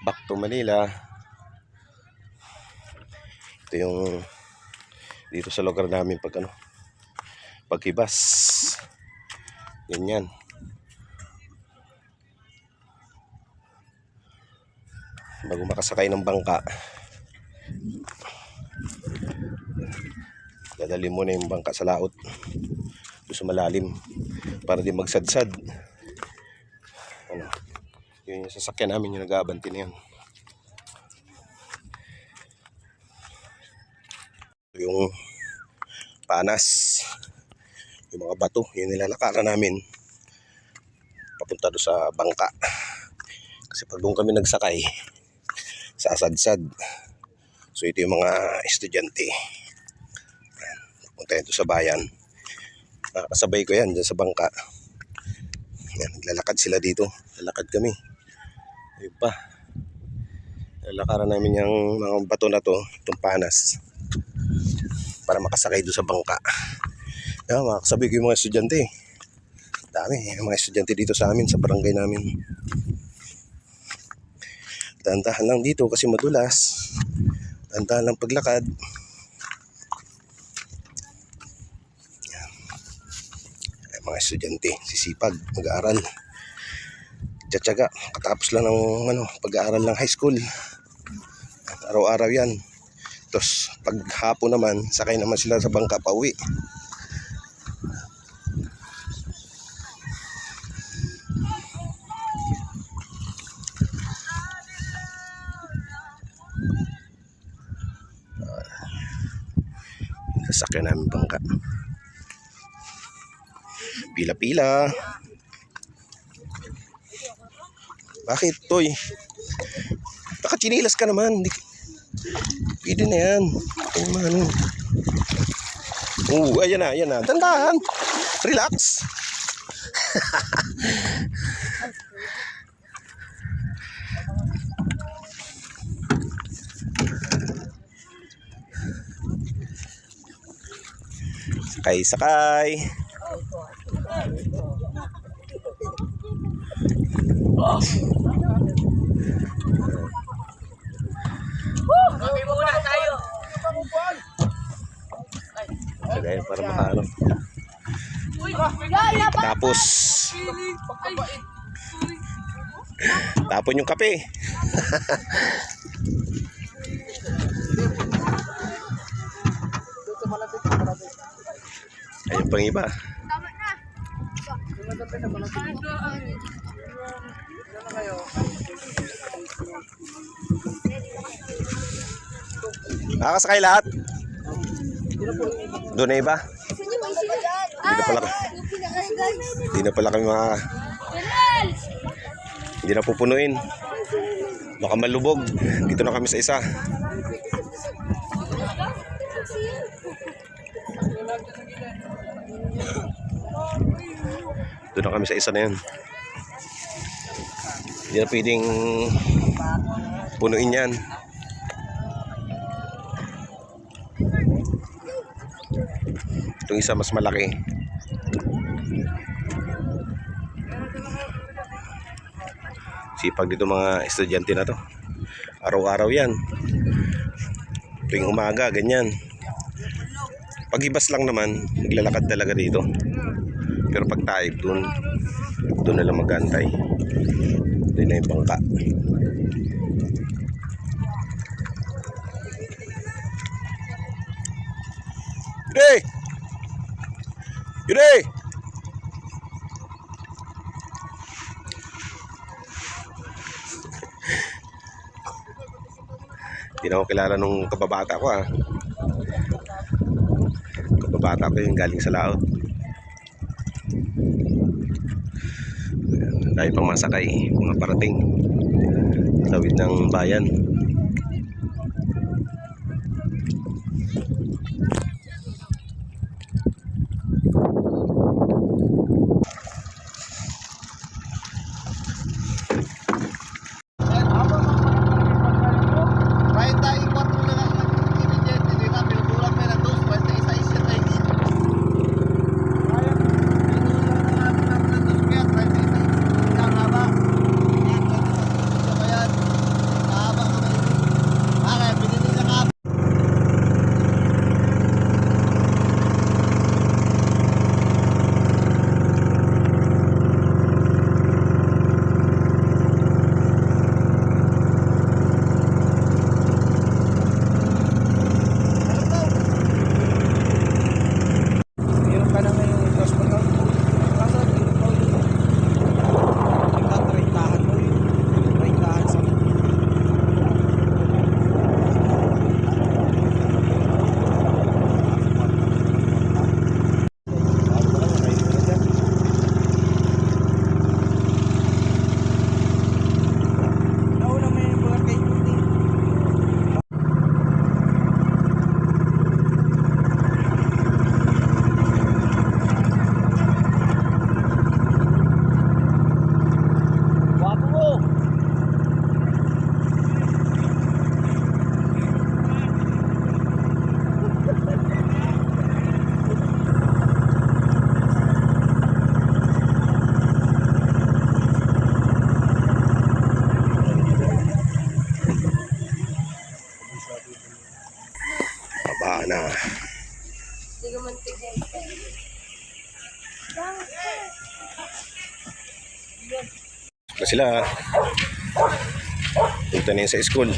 back to Manila. Ito yung dito sa lugar namin pag ano, paghibas. Ganyan. Bago makasakay ng bangka, dadali mo na yung bangka sa laot sa malalim para di magsadsad. Yun yung sasakyan namin yung nag-aabanti na. Ito yung panas, yung mga bato, yun nilalakaran namin papunta doon sa bangka. Kasi pag doon kami nagsakay, sasadsad. So ito yung mga estudyante. Punta ito sa bayan. Nakakasabay ko yan dyan sa bangka. Yan, naglalakad sila dito. Lalakad kami. Ayun pa. Lalakaran namin yung mga bato na to, itong panas. Para makasakay doon sa bangka. Yan, makakasabay ko yung mga estudyante. Dami, yung mga estudyante dito sa amin, sa barangay namin. Dahan-dahan lang dito kasi madulas. Dahan-dahan lang paglakad. Ay, mga estudyante, sisipag, mag-aaral. Tsatsaga, katapos lang ng ano, pag-aaral ng high school. Araw-araw yan. Tapos, pag hapon naman, sakay naman sila sa bangka pa uwi. Sasakyan namin bangka. Pila-pila. Bakit, Toy? Nakachinilas ka naman. Hindi... Pwede na yan. Ay, ano. Oo, ayan na, ayan na. Dandahan. Relax. Sakay, sakay. Kami Sakay para makaano. Tapos, tapon yung kape. Ayun pang iba. Nakakasakay lahat? Doon na iba? Hindi na pala, hindi na pala kami mga, hindi na pupunuin. Baka malubog. Dito na kami sa isa. Doon na kami sa isa na yan. Hindi na pwedeng punuin yan. Itong isa mas malaki. Sipag dito mga estudyante na to. Araw-araw yan. Tuwing umaga, ganyan. Pag-ibas lang naman, naglalakad talaga dito. Pero pag type, dun, dun na lang magantay. Doon na yung bangka. Yuri! Yuri! Hindi na ako kilala nung kababata ko ah. Kababata ko yung galing sa laot. Dahil pang masakay, mga parating. Tawid ng bayan. Na sila. Punta na sa school.